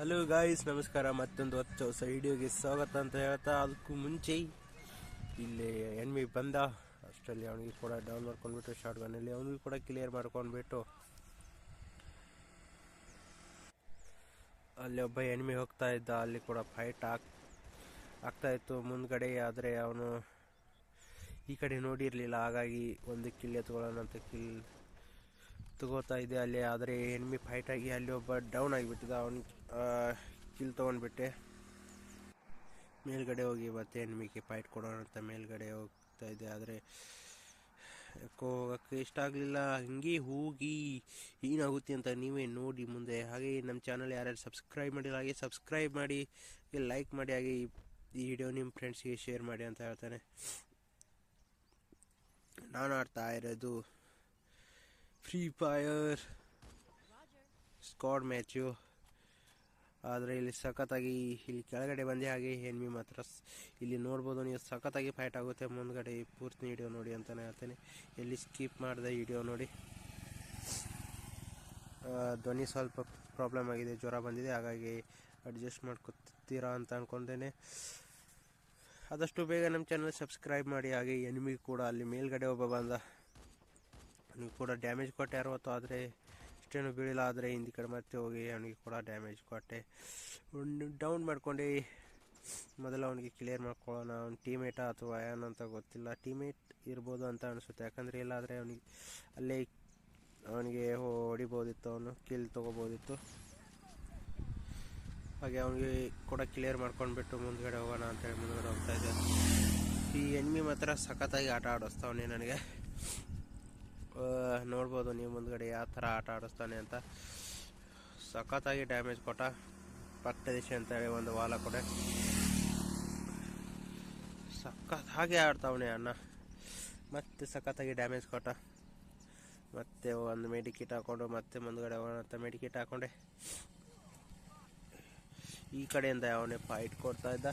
Hello guys ನಮಸ್ಕಾರ. ಮತ್ತೊಂದು ಹೊತ್ತು ಹೊಸ ವಿಡಿಯೋಗೆ ಸ್ವಾಗತ ಅಂತ ಹೇಳ್ತಾ ಅದಕ್ಕೂ ಮುಂಚೆ ಇಲ್ಲಿ ಎನ್ಮಿ ಬಂದ. ಅಷ್ಟರಲ್ಲಿ ಅವನಿಗೆ ಕೂಡ ಡೌನ್ ಮಾಡ್ಕೊಂಡ್ಬಿಟ್ಟು ಶಾರ್ಟ್ ಗನ್ನಲ್ಲಿ ಅವನಿಗೆ ಕೂಡ ಕ್ಲಿಯರ್ ಮಾಡ್ಕೊಂಡ್ಬಿಟ್ಟು ಅಲ್ಲಿ ಒಬ್ಬ ಎನ್ಮಿ ಹೋಗ್ತಾ ಇದ್ದ. ಅಲ್ಲಿ ಕೂಡ ಫೈಟ್ ಆಗ್, ಆಗ್ತಾ ಇತ್ತು. ಮುಂದ್ಗಡೆ ಆದರೆ ಅವನು ಈ ಕಡೆ ನೋಡಿರಲಿಲ್ಲ. ಹಾಗಾಗಿ ಒಂದು ಕಿಲ್ ಎತ್ಕೊಳ್ಳೋಣ ಅಂತ ಕಿಲ್ ತಗೋತಾ ಇದೆ ಅಲ್ಲಿ, ಆದರೆ ಎನ್ಮಿ ಫೈಟ್ ಆಗಿ ಅಲ್ಲಿ ಒಬ್ಬ ಡೌನ್ ಆಗಿಬಿಟ್ಟಿದ್ದ ಅವನು ಕಿಲ್ ತೊಗೊಂಡ್ಬಿಟ್ಟೆ. ಮೇಲ್ಗಡೆ ಹೋಗಿ ಮತ್ತೆ ಎನ್ಮಿಗೆ ಫೈಟ್ ಕೊಡೋಣ ಅಂತ ಮೇಲ್ಗಡೆ ಹೋಗ್ತಾ ಇದೆ. ಆದರೆ, ಹೋಗೋಕ್ಕೆ ಇಷ್ಟ ಆಗಲಿಲ್ಲ. ಹಂಗೆ ಹೋಗಿ ಏನಾಗುತ್ತೆ ಅಂತ ನೀವೇ ನೋಡಿ ಮುಂದೆ. ಹಾಗೆ ನಮ್ಮ ಚಾನಲ್ ಯಾರ್ಯಾರು ಸಬ್ಸ್ಕ್ರೈಬ್ ಮಾಡಿಲ್ಲ, ಹಾಗೆ ಸಬ್ಸ್ಕ್ರೈಬ್ ಮಾಡಿ ಲೈಕ್ ಮಾಡಿ, ಹಾಗೆ ಈ ವಿಡಿಯೋ ನಿಮ್ಮ ಫ್ರೆಂಡ್ಸ್ಗೆ ಶೇರ್ ಮಾಡಿ ಅಂತ ಹೇಳ್ತಾನೆ. ನಾನು ಆಡ್ತಾ ಇರೋದು ಫ್ರೀ ಫೈರ್ ಸ್ಕಾಡ್ ಮ್ಯಾಚು ಆದರೆ ಇಲ್ಲಿ ಸಖತ್ತಾಗಿ ಇಲ್ಲಿ ಕೆಳಗಡೆ ಬಂದೆ ಹಾಗೆ ಎನ್ಮಿ ಮಾತ್ರ ಇಲ್ಲಿ ನೋಡ್ಬೋದು, ನೀವು ಸಖತ್ತಾಗಿ ಫೈಟ್ ಆಗುತ್ತೆ. ಮುಂದ್ಗಡೆ ಪೂರ್ತಿ ವಿಡಿಯೋ ನೋಡಿ ಅಂತಲೇ ಹೇಳ್ತೇನೆ. ಎಲ್ಲಿ ಸ್ಕಿಪ್ ಮಾಡಿದೆ ವಿಡಿಯೋ ನೋಡಿ. ಧ್ವನಿ ಸ್ವಲ್ಪ ಪ್ರಾಬ್ಲಮ್ ಆಗಿದೆ, ಜ್ವರ ಬಂದಿದೆ. ಹಾಗಾಗಿ ಅಡ್ಜಸ್ಟ್ ಮಾಡ್ಕೊತೀರಾ ಅಂತ ಅಂದ್ಕೊಂಡೇನೆ ಆದಷ್ಟು ಬೇಗ ನಮ್ಮ ಚಾನಲ್ ಸಬ್ಸ್ಕ್ರೈಬ್ ಮಾಡಿ. ಹಾಗೆ ಎನ್ಮಿ ಕೂಡ ಅಲ್ಲಿ ಮೇಲ್ಗಡೆ ಒಬ್ಬ ಬಂದ. ಅವನಿಗೆ ಕೂಡ ಡ್ಯಾಮೇಜ್ ಕೊಟ್ಟೆ ಅರವತ್ತು ಆದರೆ ಇಷ್ಟೇನು ಬೀಳಿಲ್ಲ ಆದರೆ ಹಿಂದಿ ಕಡೆ ಮತ್ತೆ ಹೋಗಿ ಅವನಿಗೆ ಕೂಡ ಡ್ಯಾಮೇಜ್ ಕೊಟ್ಟೆ. ಡೌನ್ ಮಾಡ್ಕೊಂಡು. ಮೊದಲು ಅವನಿಗೆ ಕ್ಲಿಯರ್ ಮಾಡ್ಕೊಳ್ಳೋಣ, ಅವ್ನ ಟೀಮೇಟಾ ಅಥವಾ ಏನು ಅಂತ ಗೊತ್ತಿಲ್ಲ. ಟೀಮೇಟ್ ಇರ್ಬೋದು ಅಂತ ಅನಿಸುತ್ತೆ. ಯಾಕಂದರೆ ಇಲ್ಲಾದರೆ ಅವನಿಗೆ ಅಲ್ಲೇ ಅವನಿಗೆ ಹೊಡಿಬೋದಿತ್ತು, ಅವನು ಕಿಲ್ ತೊಗೋಬೋದಿತ್ತು. ಹಾಗೆ ಅವನಿಗೆ ಕೂಡ ಕ್ಲಿಯರ್ ಮಾಡ್ಕೊಂಡ್ಬಿಟ್ಟು ಮುಂದ್ಗಡೆ ಹೋಗೋಣ ಅಂತೇಳಿ ಮುಂದ್ಗಡೆ ಹೋಗ್ತಾ ಇದ್ದೆ. ಈ ಎನ್ಮಿ ಮಾತ್ರ ಸಖತ್ತಾಗಿ ಆಟ ಆಡಿಸ್ತಾವನೆ ನನಗೆ. ನೋಡ್ಬೋದು ನೀವು ಮುಂದ್ಗಡೆ ಯಾವ ಥರ ಆಟ ಆಡಿಸ್ತಾನೆ ಅಂತ. ಸಖತ್ತಾಗಿ ಡ್ಯಾಮೇಜ್ ಕೊಟ್ಟ ಪಕ್ಕದೇಶ ಅಂತೇಳಿ ಒಂದು ವಾಲ ಕೊಡೆ ಸಖತ್ ಹಾಗೆ ಆಡ್ತಾವನೆ ಅಣ್ಣ. ಮತ್ತೆ ಸಖತ್ತಾಗಿ ಡ್ಯಾಮೇಜ್ ಕೊಟ್ಟ. ಮತ್ತೆ ಒಂದು ಮೆಡಿಕಿಟ್ ಹಾಕೊಂಡು, ಮತ್ತೆ ಮುಂದ್ಗಡೆ ಅವನಂತ ಮೆಡಿಕಿಟ್ ಹಾಕೊಂಡೆ. ಈ ಕಡೆಯಿಂದ ಅವನೇ ಫೈಟ್ ಕೊಡ್ತಾ ಇದ್ದ.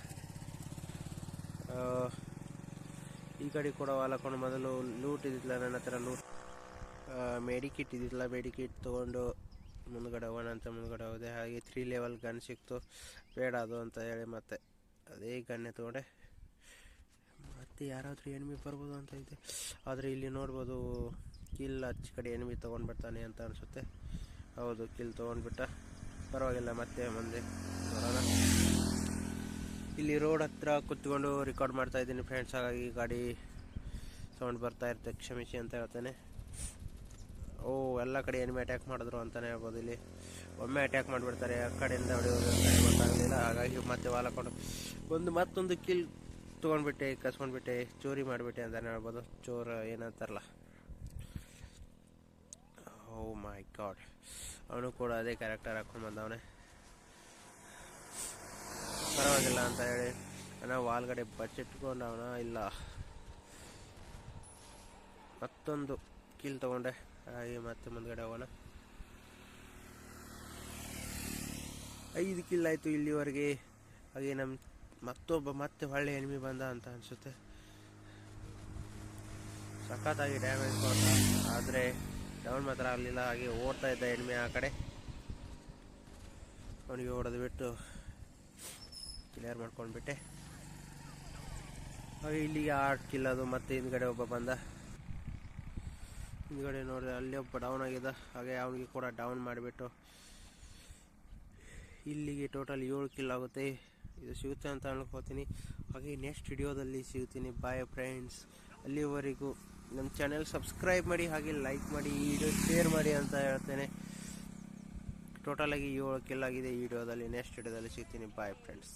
ಈ ಕಡೆ ಕೂಡ ವಾಲಕೊಂಡು ಮೊದಲು ಲೂಟ್ ಇದ್ದಿಲ್ಲ ನನ್ನ ಹತ್ರ ಲೂಟ್ ಮೆಡಿಕಿಟ್ ಇದಿಲ್ಲ ಮೆಡಿಕಿಟ್ ತೊಗೊಂಡು ಮುಂದ್ಗಡೆ ಹೋಗೋಣ ಅಂತ ಮುಂದ್ಗಡೆ ಹೋದೆ. ಹಾಗೆ ತ್ರೀ ಲೆವೆಲ್ ಗನ್ ಸಿಕ್ತು. ಬೇಡ ಅದು ಅಂತ ಹೇಳಿ ಮತ್ತೆ ಅದೇ ಗನ್ನೆ ತೊಗೊಂಡೆ. ಮತ್ತೆ ಯಾರಾದರೂ ಎಣ್ಮಿ ಬರ್ಬೋದು ಅಂತ ಇದೆ ಆದರೆ ಇಲ್ಲಿ ನೋಡ್ಬೋದು ಕಿಲ್ ಹಚ್ಚ ಕಡೆ ಎಣ್ಮಿ ತೊಗೊಂಡ್ಬಿಡ್ತಾನೆ ಅಂತ ಅನಿಸುತ್ತೆ. ಹೌದು ಕಿಲ್ ತೊಗೊಂಡ್ಬಿಟ್ಟ ಪರವಾಗಿಲ್ಲ, ಮತ್ತೆ ಮುಂದೆ ಬರೋಣ. ಇಲ್ಲಿ ರೋಡ್ ಹತ್ರ ಕುತ್ಕೊಂಡು ರೆಕಾರ್ಡ್ ಮಾಡ್ತಾ ಇದ್ದೀನಿ ಫ್ರೆಂಡ್ಸ್ ಹಾಗಾಗಿ ಗಾಡಿ ಸೌಂಡ್ ಬರ್ತಾ ಇರುತ್ತೆ, ಕ್ಷಮಿಸಿ ಅಂತ ಹೇಳ್ತೇನೆ. ಓ, ಎಲ್ಲ ಕಡೆ ಎನಿಮಿ ಅಟ್ಯಾಕ್ ಮಾಡಿದ್ರು ಅಂತಲೇ ಹೇಳ್ಬೋದು ಇಲ್ಲಿ. ಒಮ್ಮೆ ಅಟ್ಯಾಕ್ ಮಾಡಿಬಿಡ್ತಾರೆ, ಆ ಕಡೆಯಿಂದ ಹೊಡೆಯೋದು ಗೊತ್ತಾಗಲಿಲ್ಲ ಹಾಗಾಗಿ ಮತ್ತೆ ವಾಲಕೊಂಡು ಒಂದು ಮತ್ತೊಂದು ಕಿಲ್ ತೊಗೊಂಡ್ಬಿಟ್ಟೆ, ಕಸ್ಕೊಂಡ್ಬಿಟ್ಟೆ, ಚೋರಿ ಮಾಡಿಬಿಟ್ಟೆ ಅಂತಲೇ ಹೇಳ್ಬೋದು. ಚೋರ ಏನಂತಾರಲ್ಲ. ಓ ಮೈ ಗಾಡ್ ಅವನು ಕೂಡ ಅದೇ ಕ್ಯಾರೆಕ್ಟರ್ ಹಾಕೊಂಡು ಬಂದವನೇ. ಪರವಾಗಿಲ್ಲ ಅಂತ ಹೇಳಿ. ನಾವು ವಾಲ್ಗಡೆ ಬಚ್ಚಿಟ್ಕೊಂಡು ಅವನ ಇಲ್ಲ. ಮತ್ತೊಂದು ಕಿಲ್ ತಗೊಂಡೆ. ಹಾಗೆ ಮತ್ತೆ ಮುಂದ್ಗಡೆ ಹೋಗೋಣ. ಐದು ಕಿಲ್ ಆಯಿತು ಇಲ್ಲಿವರೆಗೆ. ಹಾಗೆ ನಮ್ಮ ಮತ್ತೊಬ್ಬ ಮತ್ತೆ ಒಳ್ಳೆ ಎನಿಮಿ ಬಂದ ಅಂತ ಅನಿಸುತ್ತೆ. ಸಖತ್ತಾಗಿ ಡ್ಯಾಮೇಜ್ ಕೊಟ್ಟ, ಆದರೆ ಡೌನ್ ಮಾತ್ರ ಆಗಲಿಲ್ಲ. ಹಾಗೆ ಓಡ್ತಾ ಇದ್ದ ಎನಿಮಿ ಆ ಕಡೆ. ಅವನಿಗೆ ಓಡೋದು ಬಿಟ್ಟು ಕ್ಲಿಯರ್ ಮಾಡ್ಕೊಂಡ್ಬಿಟ್ಟೆ. ಹಾಗೆ ಇಲ್ಲಿಗೆ ಆರ್ಟ್ ಕಿಲ್ಲದು ಮತ್ತೆ ಹಿಂದ್ಗಡೆ ಒಬ್ಬ ಬಂದ. ಹಿಂದ್ಗಡೆ ನೋಡಿದ್ರೆ ಅಲ್ಲಿ ಒಬ್ಬ ಡೌನ್ ಆಗಿದೆ. ಹಾಗೆ ಅವನಿಗೆ ಕೂಡ ಡೌನ್ ಮಾಡಿಬಿಟ್ಟು ಇಲ್ಲಿಗೆ ಟೋಟಲ್ ಏಳು ಕಿಲ್ ಆಗುತ್ತೆ. ಇದು ಸಿಗುತ್ತೆ ಅಂತ ಅನ್ಕೋತೀನಿ. ಹಾಗೆ ನೆಕ್ಸ್ಟ್ ವಿಡಿಯೋದಲ್ಲಿ ಸಿಗುತ್ತೀನಿ. ಬಾಯ್ ಫ್ರೆಂಡ್ಸ್ ಅಲ್ಲಿವರೆಗೂ ನಮ್ಮ ಚಾನೆಲ್ ಸಬ್ಸ್ಕ್ರೈಬ್ ಮಾಡಿ, ಹಾಗೆ ಲೈಕ್ ಮಾಡಿ, ಈ ವಿಡಿಯೋ ಶೇರ್ ಮಾಡಿ ಅಂತ ಹೇಳ್ತೇನೆ. ಟೋಟಲಾಗಿ ಏಳು ಕಿಲ್ ಆಗಿದೆ ಈ ವಿಡಿಯೋದಲ್ಲಿ ನೆಕ್ಸ್ಟ್ ವಿಡಿಯೋದಲ್ಲಿ ಸಿಗ್ತೀನಿ. Bye friends